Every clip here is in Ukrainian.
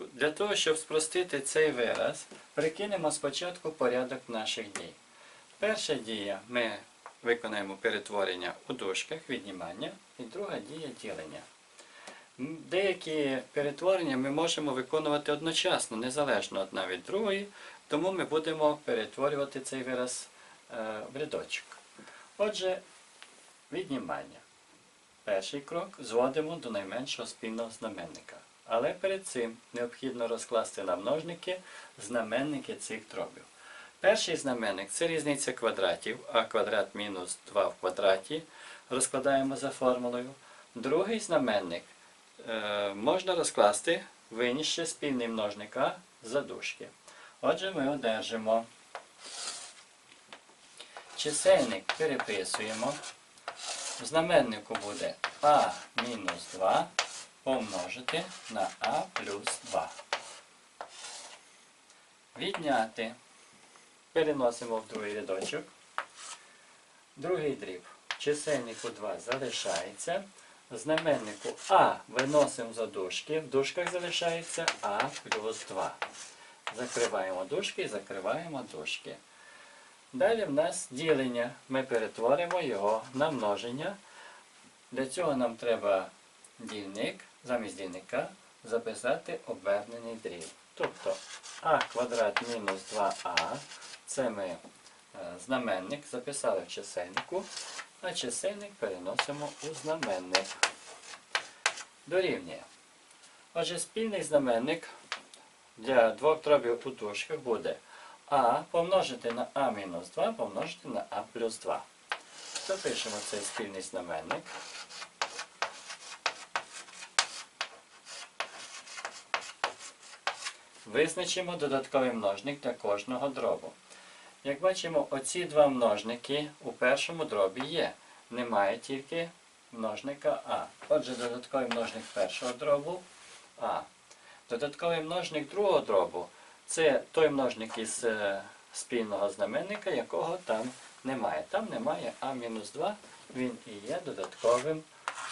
Для того, щоб спростити цей вираз, прикинемо спочатку порядок наших дій. Перша дія ми виконаємо перетворення у дужках, віднімання, і друга дія ділення. Деякі перетворення ми можемо виконувати одночасно, незалежно одна від другої, тому ми будемо перетворювати цей вираз е, в рядочок. Отже, віднімання. Перший крок зводимо до найменшого спільного знаменника. Але перед цим необхідно розкласти на множники знаменники цих дробів. Перший знаменник це різниця квадратів, а квадрат мінус 2 в квадраті. Розкладаємо за формулою. Другий знаменник е, можна розкласти винісши спільний множник А за дужки. Отже, ми одержимо чисельник переписуємо. В знаменнику буде А мінус 2 помножити на А плюс 2. Відняти. Переносимо в другий рядочок. Другий дріб. Чисельнику 2 залишається. Знаменнику А виносимо за дужки. В дужках залишається А плюс 2. Закриваємо дужки і закриваємо дужки. Далі в нас ділення. Ми перетворимо його на множення. Для цього нам треба дільник, замість дільника записати обернений дріб. Тобто а квадрат мінус 2а, це ми е, знаменник записали в чисельнику, а чисельник переносимо у знаменник. Дорівнює. Отже, спільний знаменник для двох дробів у дужках буде а помножити на а мінус 2 помножити на а плюс 2. Запишемо цей спільний знаменник. Визначимо додатковий множник для кожного дробу. Як бачимо, оці два множники у першому дробі є. Немає тільки множника А. Отже, додатковий множник першого дробу А. Додатковий множник другого дробу це той множник із е, спільного знаменника, якого там немає. Там немає А-2, він і є додатковим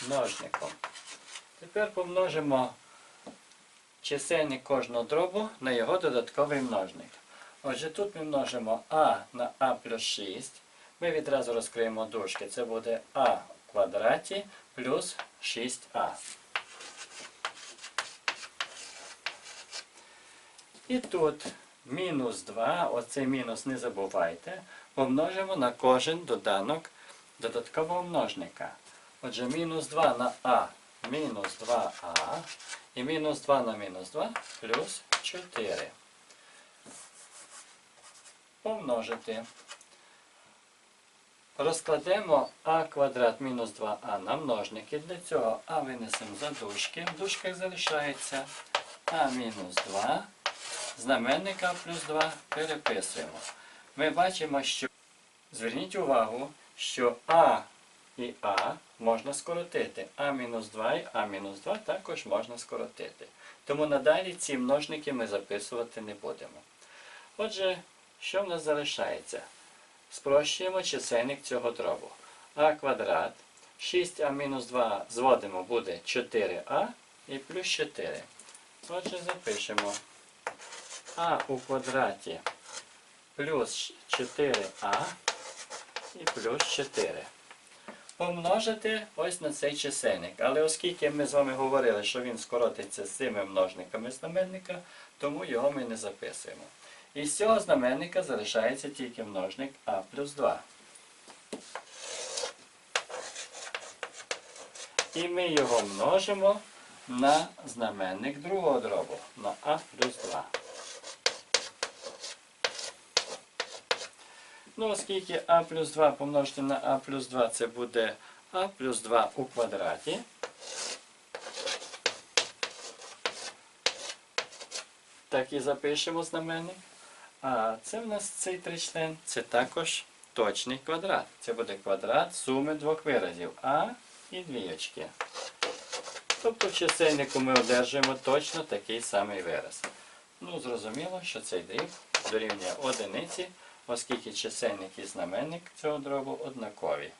множником. Тепер помножимо чисельник кожного дробу на його додатковий множник. Отже, тут ми множимо А на А плюс 6. Ми відразу розкриємо дужки. Це буде А в квадраті плюс 6А. І тут мінус 2, оцей мінус не забувайте, помножимо на кожен доданок додаткового множника. Отже, мінус 2 на А мінус 2А і мінус 2 на мінус 2 плюс 4. Помножити. Розкладемо а квадрат мінус 2а на множники. Для цього а винесемо за дужки. В дужках залишається а мінус 2. Знаменника плюс 2 переписуємо. Ми бачимо, що зверніть увагу, що А і А можна скоротити. А-2 і А-2 також можна скоротити. Тому надалі ці множники ми записувати не будемо. Отже, що в нас залишається? Спрощуємо чисельник цього дробу. А квадрат. 6а-2 зводимо буде 4а і плюс 4. Отже, запишемо а у квадраті плюс 4а і плюс 4. Помножити ось на цей чисельник. Але оскільки ми з вами говорили, що він скоротиться з цими множниками знаменника, тому його ми не записуємо. І з цього знаменника залишається тільки множник а плюс 2. І ми його множимо на знаменник другого дробу, на а плюс 2. Ну, оскільки а плюс 2 помножити на а плюс 2, це буде а плюс 2 у квадраті. Так і запишемо знаменник. А це в нас цей тричлен, це також точний квадрат. Це буде квадрат суми двох виразів а і двійочки. Тобто в чисельнику ми одержуємо точно такий самий вираз. Ну, зрозуміло, що цей дріб дорівнює одиниці, оскільки чисельник і знаменник цього дробу однакові.